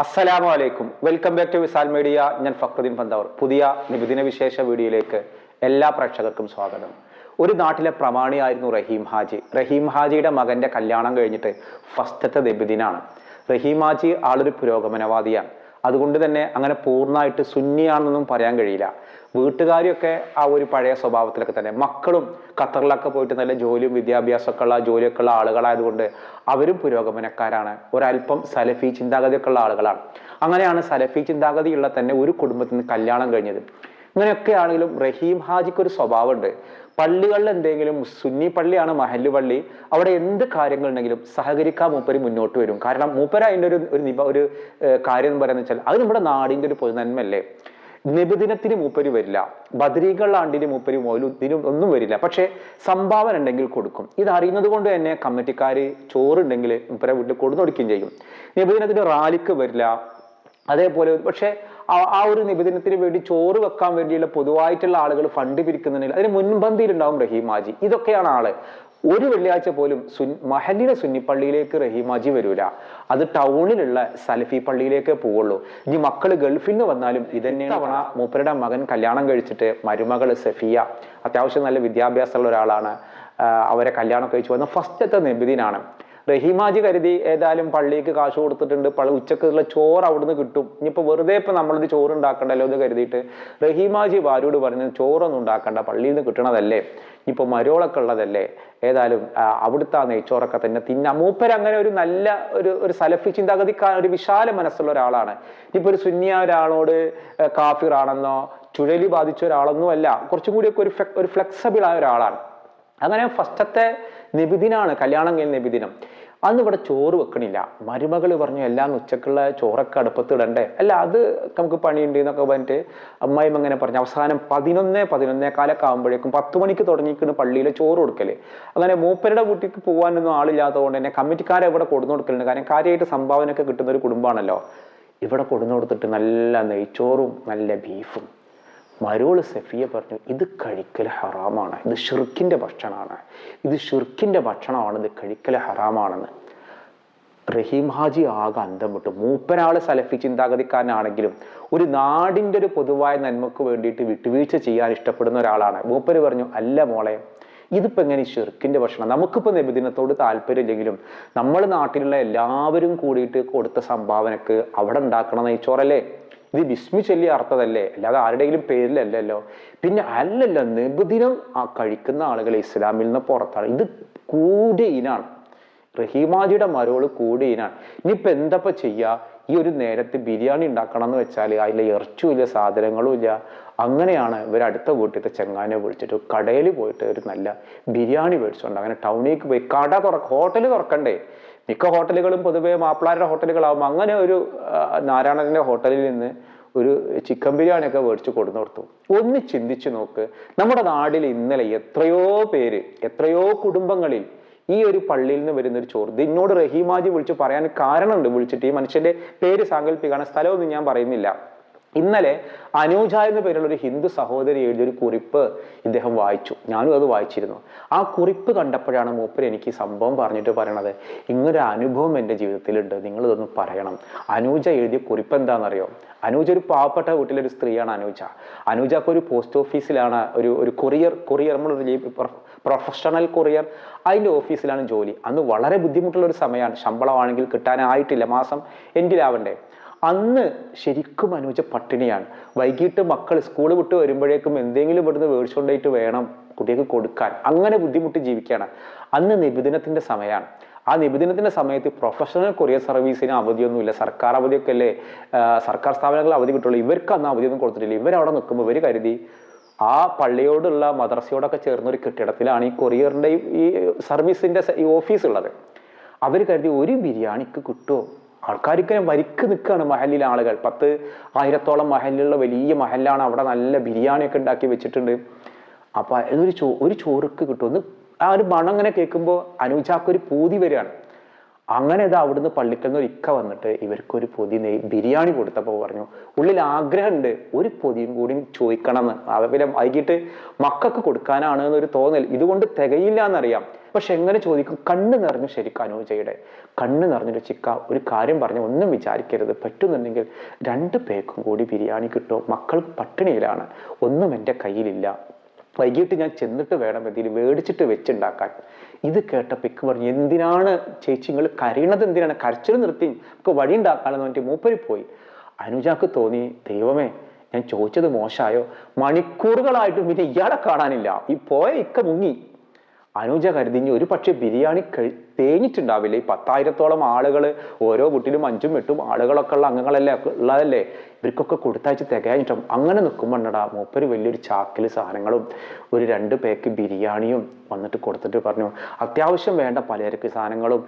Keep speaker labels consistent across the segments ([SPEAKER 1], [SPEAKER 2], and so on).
[SPEAKER 1] അസ്സലാമു അലൈക്കും welcome back to Visal media ഞാൻ ഫക്രുദ്ദീൻ പന്തവർ. പുതിയ നിബിദിന വിശേഷ വീഡിയോയിലേക്ക് എല്ലാ പ്രേക്ഷകർക്കും സ്വാഗതം. ഒരു നാട്ടിലെ പ്രമാണിയായിരുന്നു റഹീം ഹാജി. റഹീം ഹാജിയുടെ മകന്റെ കല്യാണം കഴിഞ്ഞിട്ട് ഫസ്റ്റത്തെ നിബിദിനാണ്. റഹീം ഹാജി ആളൊരു പുരോഗമനവാദിയാണ്. അതുകൊണ്ട് തന്നെ അങ്ങനെ പൂർണമായിട്ട് സുന്നിയാണെന്നൊന്നും പറയാൻ കഴിയില്ല. വീട്ടുകാരിയൊക്കെ ആ ഒരു പഴയ സ്വഭാവത്തിലൊക്കെ തന്നെ. മക്കളും ഖത്തറിലൊക്കെ പോയിട്ട് നല്ല ജോലിയും വിദ്യാഭ്യാസമൊക്കെ ഉള്ള ജോലിയൊക്കെ ഉള്ള ആളുകളായതുകൊണ്ട് അവരും പുരോഗമനക്കാരാണ്. ഒരല്പം സലഫി ചിന്താഗതിയൊക്കെ ഉള്ള ആളുകളാണ്. അങ്ങനെയാണ് സലഫി ചിന്താഗതിയുള്ള തന്നെ ഒരു കുടുംബത്തിൽ നിന്ന് കല്യാണം കഴിഞ്ഞത്. ഇങ്ങനെയൊക്കെ ആണെങ്കിലും റഹീം ഹാജിക്ക് ഒരു സ്വഭാവമുണ്ട്. പള്ളികളിൽ എന്തെങ്കിലും സുന്നി പള്ളിയാണ് മഹല്ല് പള്ളി അവിടെ എന്ത് കാര്യങ്ങൾ ഉണ്ടെങ്കിലും സഹകരിക്കാൻ മൂപ്പര് മുന്നോട്ട് വരും. കാരണം മൂപ്പര അതിന്റെ ഒരു ഒരു നിബ ഒരു കാര്യം എന്ന് പറയുന്നത് വെച്ചാൽ അത് നമ്മുടെ നാടിന്റെ ഒരു പൊതുനന്മല്ലേ നിബിദിനത്തിന് മൂപ്പര് വരില്ല. ബദ്രീകളാണ്ടിന് ആണ്ടിന് മൂപ്പര് മൗലുദ്ദിനും ഒന്നും വരില്ല. പക്ഷേ സംഭാവന ഉണ്ടെങ്കിൽ കൊടുക്കും. ഇത് കൊണ്ട് തന്നെ കമ്മിറ്റിക്കാർ ചോറുണ്ടെങ്കിൽ മൂപ്പരെ വീട്ടിൽ കൊടുന്നൊടുക്കുകയും ചെയ്യും. നിബിദിനത്തിന് റാലിക്ക് വരില്ല. അതേപോലെ പക്ഷേ ആ- ഒരു നിബന്ധനത്തിന് വേണ്ടി ചോറ് വെക്കാൻ വേണ്ടിയുള്ള പൊതുവായിട്ടുള്ള ആളുകൾ ഫണ്ട് പിരിക്കുന്നുണ്ടെങ്കിൽ അതിന് മുൻപന്തിയിലുണ്ടാവും റഹീമാജി ഇതൊക്കെയാണ് ആൾ. ഒരു വെള്ളിയാഴ്ച പോലും സുൻ മഹല്ലിലെ സുന്നിപ്പള്ളിയിലേക്ക് റഹീമാജി വരൂല. അത് ടൗണിലുള്ള സലഫി പള്ളിയിലേക്കേ പോവുള്ളൂ. ഇനി മക്കൾ ഗൾഫിൽ നിന്ന് വന്നാലും ഇതന്നെ തവണ മൂപ്പരുടെ മകൻ കല്യാണം കഴിച്ചിട്ട് മരുമകൾ സഫിയ അത്യാവശ്യം നല്ല വിദ്യാഭ്യാസമുള്ള ഒരാളാണ്. അവരെ കല്യാണം കഴിച്ചു വന്ന ഫസ്റ്റത്തെ നബിദിനാണ്. റഹീമാജി കരുതി ഏതായാലും പള്ളിക്ക് കാശ് കൊടുത്തിട്ടുണ്ട്. പള്ളി ഉച്ചക്കുള്ള ചോറ് അവിടുന്ന് കിട്ടും. ഇനിയിപ്പോൾ വെറുതെ ഇപ്പം നമ്മളൊരു ചോറ് ഉണ്ടാക്കണ്ടല്ലോ എന്ന് കരുതിയിട്ട് റഹീമാജി ഭാര്യയോട് പറഞ്ഞു ചോറൊന്നും ഉണ്ടാക്കണ്ട പള്ളിയിൽ നിന്ന് കിട്ടണതല്ലേ? ഇപ്പോൾ മരോളൊക്കെ ഉള്ളതല്ലേ? ഏതായാലും അവിടുത്തെ ആ നെയ്ച്ചോറൊക്കെ തന്നെ തിന്ന. മൂപ്പർ അങ്ങനെ ഒരു നല്ല ഒരു ഒരു സലഫി ചിന്താഗതിക്കാരൻ ഒരു വിശാല മനസ്സുള്ള ഒരാളാണ്. ഇപ്പൊ ഒരു സുന്നിയ ഒരാളോട് കാഫിറാണെന്നോ ചുഴലി ബാധിച്ച ഒരാളൊന്നും അല്ല കുറച്ചും കൂടിയൊക്കെ ഒരു ഒരു ഫ്ലെക്സിബിൾ ആയ ഒരാളാണ്. അങ്ങനെ ഫസ്റ്റത്തെ നിബിദിനാണ് കല്യാണം കഴിഞ്ഞ നിബിദിനം. അന്ന് ഇവിടെ ചോറ് വെക്കണില്ല. മരുമകൾ പറഞ്ഞു എല്ലാം ഉച്ചക്കുള്ള ചോറൊക്കെ അടുപ്പത്ത് ഇടണ്ടേ? അല്ല അത് നമുക്ക് പണിയുണ്ട് എന്നൊക്കെ പറഞ്ഞിട്ട് അമ്മായിമ്മ അങ്ങനെ പറഞ്ഞു. അവസാനം പതിനൊന്ന് പതിനൊന്നേ കാലൊക്കെ ആകുമ്പോഴേക്കും പത്ത് മണിക്ക് തുടങ്ങിയിരിക്കുന്ന പള്ളിയിലെ ചോറ് കൊടുക്കൽ. അങ്ങനെ മൂപ്പരുടെ വീട്ടിലേക്ക് പോകാനൊന്നും ആളില്ലാത്തതുകൊണ്ട് തന്നെ കമ്മിറ്റിക്കാരെ ഇവിടെ കൊടുന്നു കൊടുക്കലുണ്ട്. കാരണം കാര്യമായിട്ട് സംഭാവനയൊക്കെ കിട്ടുന്ന ഒരു കുടുംബമാണല്ലോ. ഇവിടെ കൊടുന്നു കൊടുത്തിട്ട് നല്ല നെയ്ച്ചോറും നല്ല ബീഫും. മരോൾ സഫിയ പറഞ്ഞു ഇത് കഴിക്കൽ ഹറാമാണ്. ഇത് ഷിർക്കിന്റെ ഭക്ഷണമാണ്. ഇത് ഷിർക്കിന്റെ ഭക്ഷണമാണ്. ഇത് കഴിക്കൽ ഹറാമാണെന്ന്. റഹീം ഹാജി ആകെ അന്തം വിട്ടു. മൂപ്പരാൾ സലഫി ചിന്താഗതിക്കാരനാണെങ്കിലും ഒരു നാടിന്റെ ഒരു പൊതുവായ നന്മക്ക് വേണ്ടിയിട്ട് വിട്ടുവീഴ്ച ചെയ്യാൻ ഇഷ്ടപ്പെടുന്ന ഒരാളാണ്. മൂപ്പര് പറഞ്ഞു അല്ല മോളെ ഇതിപ്പോൾ എങ്ങനെ ഷെർക്കിന്റെ ഭക്ഷണം? നമുക്കിപ്പോൾ നിബിദിനത്തോട് താല്പര്യമില്ലെങ്കിലും നമ്മൾ നാട്ടിലുള്ള എല്ലാവരും കൂടിയിട്ട് കൊടുത്ത സംഭാവനക്ക് അവിടെ ഉണ്ടാക്കണം നെയ്ച്ചോറല്ലേ? ഇത് ബിസ്മി ചൊല്ലി അർത്ഥതല്ലേ അല്ലാതെ ആരുടെയെങ്കിലും പേരിലല്ലല്ലോ? പിന്നെ അല്ലല്ല നിബിദിനം ആ കഴിക്കുന്ന ആളുകൾ ഇസ്ലാമിൽ നിന്ന് പുറത്താണ്. ഇത് കൂടിയ ഇനാണ്. റഹീമാജിയുടെ മരോൾ കൂടിയിനാണ്. ഇനിയിപ്പോൾ എന്തപ്പോൾ ചെയ്യുക ഈ ഒരു നേരത്തെ ബിരിയാണി ഉണ്ടാക്കണം എന്ന് വെച്ചാൽ അതിൽ ഇറച്ചുമില്ല സാധനങ്ങളും ഇല്ല. അങ്ങനെയാണ് ഇവർ അടുത്ത വീട്ടിലത്തെ ചെങ്ങാനെ വിളിച്ചിട്ട് കടയിൽ പോയിട്ട് ഒരു നല്ല ബിരിയാണി മേടിച്ചുകൊണ്ട് അങ്ങനെ ടൗണിലേക്ക് പോയി. കട തുറക്ക ഹോട്ടൽ തുറക്കണ്ടേ? മിക്ക ഹോട്ടലുകളും പൊതുവേ മാപ്പിളാരുടെ ഹോട്ടലുകളാവും. അങ്ങനെ ഒരു നാരായണന്റെ ഹോട്ടലിൽ നിന്ന് ഒരു ചിക്കൻ ബിരിയാണിയൊക്കെ മേടിച്ച് കൊടുന്നു കൊടുത്തു ഒന്ന് ചിന്തിച്ചു നോക്ക്. നമ്മുടെ നാട്ടിൽ ഇന്നലെ എത്രയോ പേര് എത്രയോ കുടുംബങ്ങളിൽ ഈ ഒരു പള്ളിയിൽ നിന്ന് വരുന്ന ഒരു ചോറ് എന്നോട് റഹീമാജി വിളിച്ച് പറയാൻ കാരണമുണ്ട് വിളിച്ചിട്ട്. ഈ മനുഷ്യന്റെ പേര് സാങ്കല്പിക്കാണ് സ്ഥലമൊന്നും ഞാൻ പറയുന്നില്ല. ഇന്നലെ അനൂജ എന്ന പേരുള്ള ഒരു ഹിന്ദു സഹോദരി എഴുതിയ ഒരു കുറിപ്പ് ഇദ്ദേഹം വായിച്ചു. ഞാനും അത് വായിച്ചിരുന്നു. ആ കുറിപ്പ് കണ്ടപ്പോഴാണ് മൂപ്പർ എനിക്ക് സംഭവം പറഞ്ഞിട്ട് പറയണത്. ഇങ്ങനൊരു അനുഭവം എന്റെ ജീവിതത്തിലുണ്ട്. നിങ്ങൾ ഇതൊന്ന് പറയണം. അനൂജ എഴുതിയ കുറിപ്പ് എന്താണെന്നറിയോ? അനൂജ ഒരു പാവപ്പെട്ട വീട്ടിലൊരു സ്ത്രീയാണ് അനൂജ. അനൂജക്ക് ഒരു പോസ്റ്റ് ഓഫീസിലാണ് ഒരു ഒരു കൊറിയർ കൊറിയർ നമ്മളൊരു പ്രൊഫഷണൽ കൊറിയർ. അതിന്റെ ഓഫീസിലാണ് ജോലി. അന്ന് വളരെ ബുദ്ധിമുട്ടുള്ള ഒരു സമയമാണ്. ശമ്പളമാണെങ്കിൽ കിട്ടാനായിട്ടില്ല മാസം. എൻഡിലാവണ്ടേ അന്ന് ശരിക്കും അനുജ പട്ടിണിയാണ്. വൈകിട്ട് മക്കൾ സ്കൂൾ വിട്ട് വരുമ്പോഴേക്കും എന്തെങ്കിലും ഇവിടുന്ന് മേടിച്ചുകൊണ്ടായിട്ട് വേണം കുട്ടികൾക്ക് കൊടുക്കാൻ. അങ്ങനെ ബുദ്ധിമുട്ടി ജീവിക്കുകയാണ്. അന്ന് നിബിദിനത്തിന്റെ സമയമാണ്. ആ നിബിദിനത്തിന്റെ സമയത്ത് പ്രൊഫഷണൽ കൊറിയർ സർവീസിന് അവധിയൊന്നുമില്ല. സർക്കാർ അവധിയൊക്കെ അല്ലേ സർക്കാർ സ്ഥാപനങ്ങൾ അവധി കിട്ടുള്ളൂ. ഇവർക്ക് അന്ന് അവധിയൊന്നും കൊടുത്തിട്ടില്ല. ഇവരവിടെ നിൽക്കുമ്പോൾ ഇവർ കരുതി ആ പള്ളിയോടുള്ള മദ്രസയോടൊക്കെ ചേർന്ന ഒരു കെട്ടിടത്തിലാണ് ഈ കൊറിയറിന്റെ ഈ- സർവീസിന്റെ ഈ ഓഫീസ് ഉള്ളത്. അവർ കരുതി ഒരു ബിരിയാണിക്ക് കിട്ടുമോ? ആൾക്കാർക്ക് വരിക്ക് നിൽക്കുകയാണ് മഹലിലെ ആളുകൾ. പത്ത് ആയിരത്തോളം മഹലിലുള്ള വലിയ മഹലാണ് അവിടെ നല്ല ബിരിയാണിയൊക്കെ ഉണ്ടാക്കി വെച്ചിട്ടുണ്ട്. അപ്പൊ ഒരു ചോ ഒരു ചോറുക്ക് കിട്ടും. ഒന്ന് ആ ഒരു മണം അങ്ങനെ കേൾക്കുമ്പോൾ അനുജാക്ക് ഒരു പൂതി വരികയാണ്. അങ്ങനെ ഇത് അവിടുന്ന് പള്ളിക്കൽ നിന്ന് ഇക്ക വന്നിട്ട് ഇവർക്കൊരു പൊതി നെയ് ബിരിയാണി കൊടുത്തപ്പോൾ പറഞ്ഞു ഉള്ളിൽ ആഗ്രഹമുണ്ട് ഒരു പൊതിയും കൂടി ചോദിക്കണം എന്ന് പിന്നെ വൈകിട്ട് മക്കൾക്ക് കൊടുക്കാനാണ് എന്നൊരു തോന്നൽ. ഇതുകൊണ്ട് തികയില്ല എന്നറിയാം പക്ഷെ എങ്ങനെ ചോദിക്കും? കണ്ണ് നിറഞ്ഞു ശരിക്കും അനുജയുടെ. കണ്ണ് നിറഞ്ഞൊരു ചിക്ക ഒരു കാര്യം പറഞ്ഞു ഒന്നും വിചാരിക്കരുത്. പറ്റുന്നുണ്ടെങ്കിൽ രണ്ട് പേർക്കും കൂടി ബിരിയാണി കിട്ടും? മക്കൾ പട്ടിണിയിലാണ്. ഒന്നും എന്റെ കയ്യിലില്ല. വൈകിട്ട് ഞാൻ ചെന്നിട്ട് വേണം എന്തെങ്കിലും മേടിച്ചിട്ട് വെച്ചുണ്ടാക്കാൻ. ഇത് കേട്ടപ്പോൾ ഇക്ക് പറഞ്ഞു എന്തിനാണ് ചേച്ചി നിങ്ങൾ കരയണത്? എന്തിനാണ് കരച്ചിൽ നിർത്തി നമുക്ക് വഴി ഉണ്ടാക്കാനെന്ന് പറഞ്ഞിട്ട് മൂപ്പരി പോയി. അനുജാക്ക് തോന്നി ദൈവമേ ഞാൻ ചോദിച്ചത് മോശമായോ മണിക്കൂറുകളായിട്ടും പിന്നെ ഇയാളെ കാണാനില്ല. ഈ പോയ ഇക്ക മുങ്ങി. അനുജ കരുതിഞ്ഞ് ഒരു പക്ഷേ ബിരിയാണി കഴി തേഞ്ഞിട്ടുണ്ടാവില്ല. ഈ പത്തായിരത്തോളം ആളുകൾ ഓരോ വീട്ടിലും അഞ്ചും എട്ടും ആളുകളൊക്കെ ഉള്ള അംഗങ്ങളല്ലേ ഉള്ളതല്ലേ? ഇവർക്കൊക്കെ കൊടുത്തയച്ച് തികയാഞ്ഞിട്ടും? അങ്ങനെ നിൽക്കുമ്പോണ്ടടാ മൂപ്പര് വലിയൊരു ചാക്കിൽ സാധനങ്ങളും ഒരു രണ്ട് പേക്ക് ബിരിയാണിയും വന്നിട്ട് കൊടുത്തിട്ട് പറഞ്ഞു. അത്യാവശ്യം വേണ്ട പലചരക്ക് സാധനങ്ങളും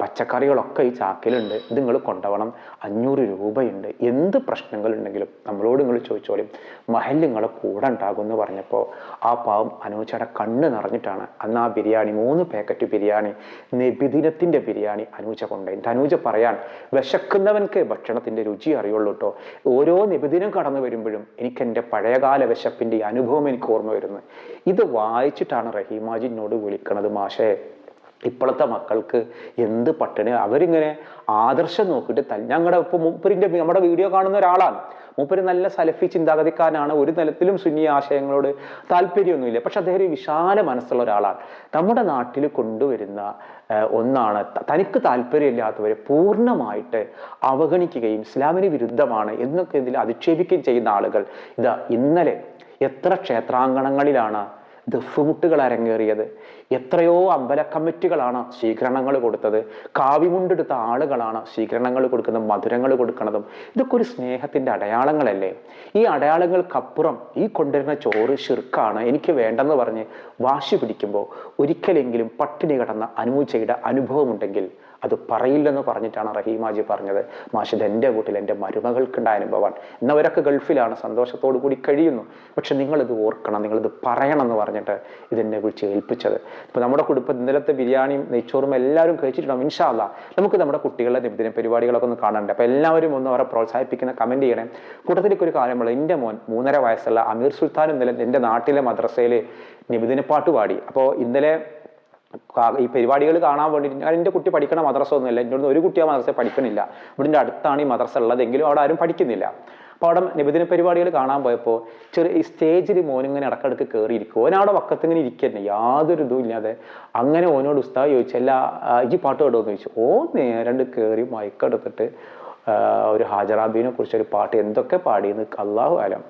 [SPEAKER 1] പച്ചക്കറികളൊക്കെ ഈ ചാക്കിലുണ്ട്. ഇത് നിങ്ങൾ കൊണ്ടുപോകണം. അഞ്ഞൂറ് രൂപയുണ്ട്. എന്ത് പ്രശ്നങ്ങളുണ്ടെങ്കിലും നമ്മളോട് നിങ്ങൾ ചോദിച്ചോളും. മഹൽ നിങ്ങളെ കൂടെ ഉണ്ടാകും എന്ന് പറഞ്ഞപ്പോൾ ആ പാവം അനൂച്ചയുടെ കണ്ണ് നിറഞ്ഞിട്ടാണ് അന്ന് ആ ബിരിയാണി മൂന്ന് പാക്കറ്റ് ബിരിയാണി നബിദിനത്തിന്റെ ബിരിയാണി അനൂജ കൊണ്ടുപോയി. അനൂജ പറയാൻ വിശക്കുന്നവൻക്ക് ഭക്ഷണത്തിന്റെ രുചി അറിയുള്ളൂ കേട്ടോ ഓരോ നിബിദിനം കടന്നു വരുമ്പോഴും എനിക്ക് എന്റെ പഴയകാല വിശപ്പിന്റെ അനുഭവം എനിക്ക് ഓർമ്മ വരുന്നത് ഇത് വായിച്ചിട്ടാണ് റഹീമാജിനോട് വിളിക്കണത് മാഷേ. ഇപ്പോഴത്തെ മക്കൾക്ക് എന്ത് പട്ടിണി? അവരിങ്ങനെ ആദർശം നോക്കിയിട്ട് ഞങ്ങളുടെ ഇപ്പൊ മുപ്പരിന്റെ നമ്മുടെ വീഡിയോ കാണുന്ന ഒരാളാണ്. മൂപ്പര് നല്ല സലഫി ചിന്താഗതിക്കാരനാണ്. ഒരു തലത്തിലും സുന്നി ആശയങ്ങളോട് താല്പര്യമൊന്നുമില്ല. പക്ഷെ അദ്ദേഹം ഒരു വിശാല മനസ്സുള്ള ഒരാളാണ്. നമ്മുടെ നാട്ടിൽ കൊണ്ടുവരുന്ന ഒന്നാണ് തനിക്ക് താല്പര്യമില്ലാത്തവരെ പൂർണമായിട്ട് അവഗണിക്കുകയും ഇസ്ലാമിന് വിരുദ്ധമാണ് എന്നൊക്കെ ഇതിൽ അധിക്ഷേപിക്കുകയും ചെയ്യുന്ന ആളുകൾ. ഇതാ ഇന്നലെ എത്ര ക്ഷേത്രാങ്കണങ്ങളിലാണ് ദഫുമുട്ടുകൾ അരങ്ങേറിയത്. എത്രയോ അമ്പല കമ്മിറ്റികളാണ് സ്വീകരണങ്ങൾ കൊടുത്തത്. കാവിമുണ്ടെടുത്ത ആളുകളാണ് സ്വീകരണങ്ങൾ കൊടുക്കുന്നതും മധുരങ്ങൾ കൊടുക്കുന്നതും. ഇതൊക്കെ ഒരു സ്നേഹത്തിന്റെ അടയാളങ്ങളല്ലേ? ഈ അടയാളങ്ങൾക്കപ്പുറം ഈ കൊണ്ടുവരുന്ന ചോറ് ശിർക്കാണ് എനിക്ക് വേണ്ടെന്ന് പറഞ്ഞ് വാശി പിടിക്കുമ്പോൾ ഒരിക്കലെങ്കിലും പട്ടിണി കടന്ന അനുമൂച്ചയുടെ അനുഭവമുണ്ടെങ്കിൽ അത് പറയില്ലെന്ന് പറഞ്ഞിട്ടാണ് റഹീമാജി പറഞ്ഞത്. മാഷിദ് എന്റെ വീട്ടിൽ എന്റെ മരുമകൾക്കുണ്ടായ അനുഭവമാണ്. എന്നവരൊക്കെ ഗൾഫിലാണ് സന്തോഷത്തോടു കൂടി കഴിയുന്നു. പക്ഷെ നിങ്ങളിത് ഓർക്കണം നിങ്ങളിത് പറയണം എന്ന് പറഞ്ഞിട്ട് ഇതെന്നെ വിളിച്ച് ഏൽപ്പിച്ചത്. ഇപ്പം നമ്മുടെ കുടുംബം ഇന്നലത്തെ ബിരിയാണിയും നെയ്ച്ചോറും എല്ലാവരും കഴിച്ചിട്ടുണ്ടാവും ഇൻഷാല്ല നമുക്ക് നമ്മുടെ കുട്ടികളുടെ നിബിദിന പരിപാടികളൊക്കെ ഒന്ന് കാണണ്ടേ? അപ്പോൾ എല്ലാവരും ഒന്ന് അവരെ പ്രോത്സാഹിപ്പിക്കുന്ന കമന്റ് ചെയ്യണേ. കൂട്ടത്തിലേക്ക് ഒരു കാര്യമുള്ള എന്റെ മോൻ മൂന്നര വയസ്സുള്ള അമീർ സുൽത്താൻ ഇന്നലെ എന്റെ നാട്ടിലെ മദ്രസയിൽ നിബിദിന പാട്ട് പാടി. അപ്പോൾ ഇന്നലെ ഈ പരിപാടികൾ കാണാൻ വേണ്ടിയിട്ട് ഞാൻ എന്റെ കുട്ടി പഠിക്കണ മദ്രസ ഒന്നുമില്ല. എന്റെ ഒരു കുട്ടി ആ മദ്രസ പഠിക്കണില്ല. ഇവിടെ അടുത്താണ് ഈ മദ്രസ ഉള്ളതെങ്കിലും അവിടെ ആരും പഠിക്കുന്നില്ല. അപ്പോൾ അവിടെ നിബന്ധന പരിപാടികൾ കാണാൻ പോയപ്പോൾ ചെറിയ ഈ സ്റ്റേജിൽ മോനിങ്ങനെ ഇടക്കിടക്ക് കയറിയിരിക്കും. ഓനവിടെ വക്കത്ത് ഇങ്ങനെ ഇരിക്കന്നെ. യാതൊരു ഇതും ഇല്ലാതെ അങ്ങനെ ഓനോട് ഉസ്താവ് ചോദിച്ചല്ല ഈ പാട്ട് കേട്ടോന്ന് ചോദിച്ചു. ഓ നേരണ്ട് കയറി മയക്കെടുത്തിട്ട് ഒരു ഹാജറാബീനെ കുറിച്ച് ഒരു പാട്ട് എന്തൊക്കെ പാടിയെന്ന് അള്ളാഹു ആലം.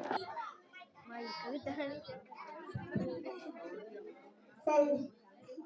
[SPEAKER 2] Thank എന്താണ്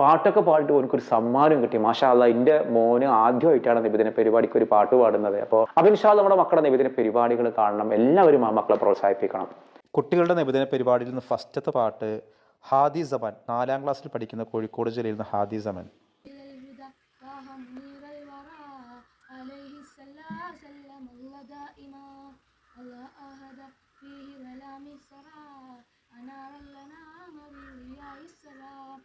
[SPEAKER 1] പാട്ടൊക്കെ പാടിയിട്ട് ഓനക്കൊരു സമ്മാനം കിട്ടി മാഷാ അല്ല എൻ്റെ മോന് ആദ്യമായിട്ടാണ് നിബിദിന പരിപാടിക്ക് ഒരു പാട്ട് പാടുന്നത് അപ്പോൾ അപ്പോൾ ഇൻഷാ നമ്മുടെ മക്കളുടെ നിബിദിന പരിപാടികൾ കാണണം എല്ലാവരും ആ മക്കളെ പ്രോത്സാഹിപ്പിക്കണം
[SPEAKER 3] കുട്ടികളുടെ നിബന്ധന പരിപാടിയിൽ നിന്ന് ഫസ്റ്റത്തെ പാട്ട് ഹാദി സമാൻ നാലാം ക്ലാസ്സിൽ പഠിക്കുന്ന കോഴിക്കോട് ജില്ലയിൽ നിന്ന് ഹാദി സമാൻ
[SPEAKER 4] إلى الهدى طه منير الورى عليه السلام سلم الله دائما الله أهد فيه ظلام السرى أنار لنا بضياء السلام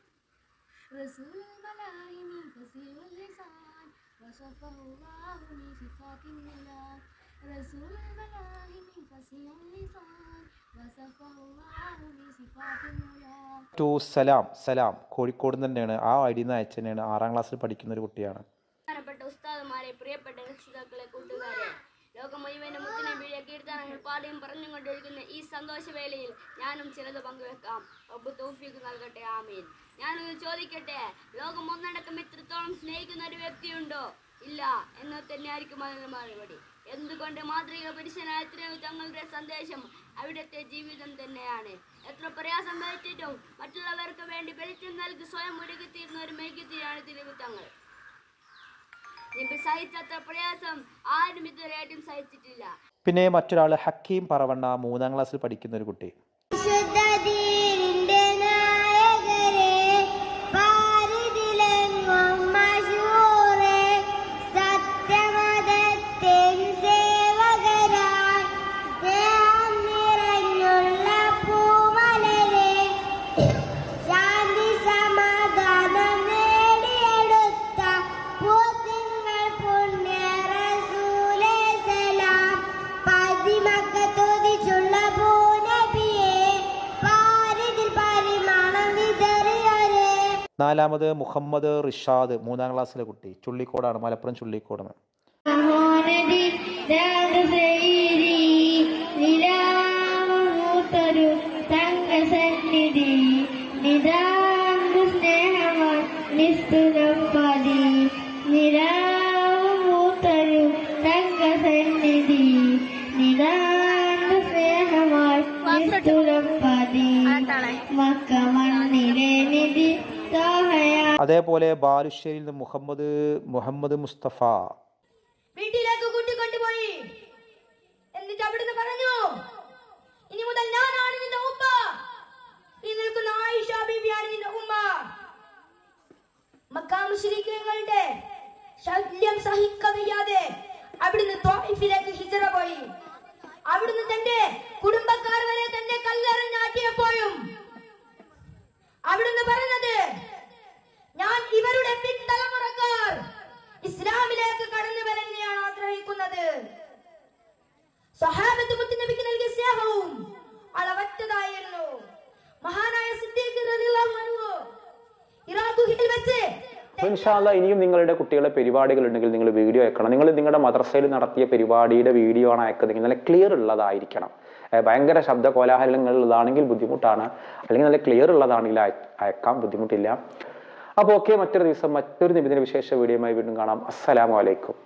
[SPEAKER 4] رسول الملاهم فصيح اللسان وصفه الله من صفات النلام رسول الملاهم فصيح اللسان وصفه الله من صفات النلام
[SPEAKER 3] ടു സലാം സലാം കോഴിക്കോട് തന്നെയാണ് ആ ഐഡിയിൽ നിന്ന് അയച്ചു തന്നെയാണ് ആറാം ക്ലാസ്സിൽ പഠിക്കുന്ന ഒരു കുട്ടിയാണ്
[SPEAKER 5] ബഹുമാനപ്പെട്ട ഉസ്താദുമാരെ പ്രിയപ്പെട്ട രക്ഷിതാക്കളെ കൂട്ടുകാരെ ലോകം മുഴുവനും മുത്തിനബിയുടെ കീർത്തനങ്ങൾ പാടിയും പറഞ്ഞുകൊണ്ടിരിക്കുന്ന ഈ സന്തോഷവേളയിൽ ഞാനും ചിലത് പങ്കുവെക്കാം. റബ്ബ് തൗഫീഖ് നൽകട്ടെ ആമീൻ. ഞാനത് ചോദിക്കട്ടെ ലോകം ഒന്നടക്കം ഇത്രത്തോളം സ്നേഹിക്കുന്ന ഒരു വ്യക്തിയുണ്ടോ? ഇല്ല എന്ന് തന്നെയായിരിക്കും അതിന് മറുപടി. എന്തുകൊണ്ട് മാതൃക പുരുഷനായ തങ്ങളുടെ സന്ദേശം അവിടുത്തെ ജീവിതം തന്നെയാണ്. എത്ര പ്രയാസം വഹിച്ചിട്ടും മറ്റുള്ളവർക്ക് വേണ്ടി വെളിച്ചം നൽകി സ്വയം ഒരുക്കിത്തീരുന്ന ഒരു മെഴുകുതിരിയാണ് തിരുവിത്തങ്ങൾ. ആരും
[SPEAKER 3] പിന്നെ മറ്റൊരാൾ ഹക്കീം പറവണ്ണ മൂന്നാം ക്ലാസ്സിൽ പഠിക്കുന്ന ഒരു കുട്ടി. നാലാമത് മുഹമ്മദ് റിഷാദ് മൂന്നാം ക്ലാസ്സിലെ കുട്ടി. ചുള്ളിക്കോടാണ് മലപ്പുറം ചുള്ളിക്കോടാണ് അതേപോലെ ബാലുശ്ശേരിയിൽ നിന്ന് മുഹമ്മദ് മുഹമ്മദ് മുസ്തഫ.
[SPEAKER 6] വീട്ടിലേക്ക് എന്നിട്ട് പറഞ്ഞു ഇനി മുതൽ നിന്റെ ഉപ്പ നിന്റെ ഉമ്മ. പോയി. തന്റെ കുടുംബക്കാർ വരെ തന്റെ കല്ലെറിഞ്ഞാട്ടിയപ്പോഴും അവിടുന്ന് പറഞ്ഞത് ഞാൻ ഇവരുടെ പിൻതലമുറക്കാർ. ഇസ്ലാമിലേക്ക് കടന്നു വരന്നെയാണ് ആഗ്രഹിക്കുന്നത്. സഹാബത്ത് മുത്തുനബിക്ക് നൽകിയ സ്നേഹവും അളവറ്റതായിരുന്നു. മഹാനായ സിദ്ദീഖ് റളിയല്ലാഹു അൻഹു ഇറാ ഗുഹയിൽ വെച്ച്
[SPEAKER 1] ഇൻഷാല്ല ഇനിയും നിങ്ങളുടെ കുട്ടികളുടെ പരിപാടികൾ ഉണ്ടെങ്കിൽ നിങ്ങൾ വീഡിയോ അയക്കണം. നിങ്ങൾ നിങ്ങളുടെ മദ്രസയിൽ നടത്തിയ പരിപാടിയുടെ വീഡിയോ ആണ് അയക്കുന്നതെങ്കിൽ നല്ല ക്ലിയർ ഉള്ളതായിരിക്കണം. ഭയങ്കര ശബ്ദ കോലാഹലങ്ങൾ ഉള്ളതാണെങ്കിൽ ബുദ്ധിമുട്ടാണ്. അല്ലെങ്കിൽ നല്ല ക്ലിയർ ഉള്ളതാണെങ്കിൽ അയ- അയക്കാം. ബുദ്ധിമുട്ടില്ല. അപ്പോൾ ഓക്കെ മറ്റൊരു ദിവസം മറ്റൊരു നിബിധന വിശേഷ വീഡിയോയുമായി വീണ്ടും കാണാം. അസ്സലാമു അലൈക്കും.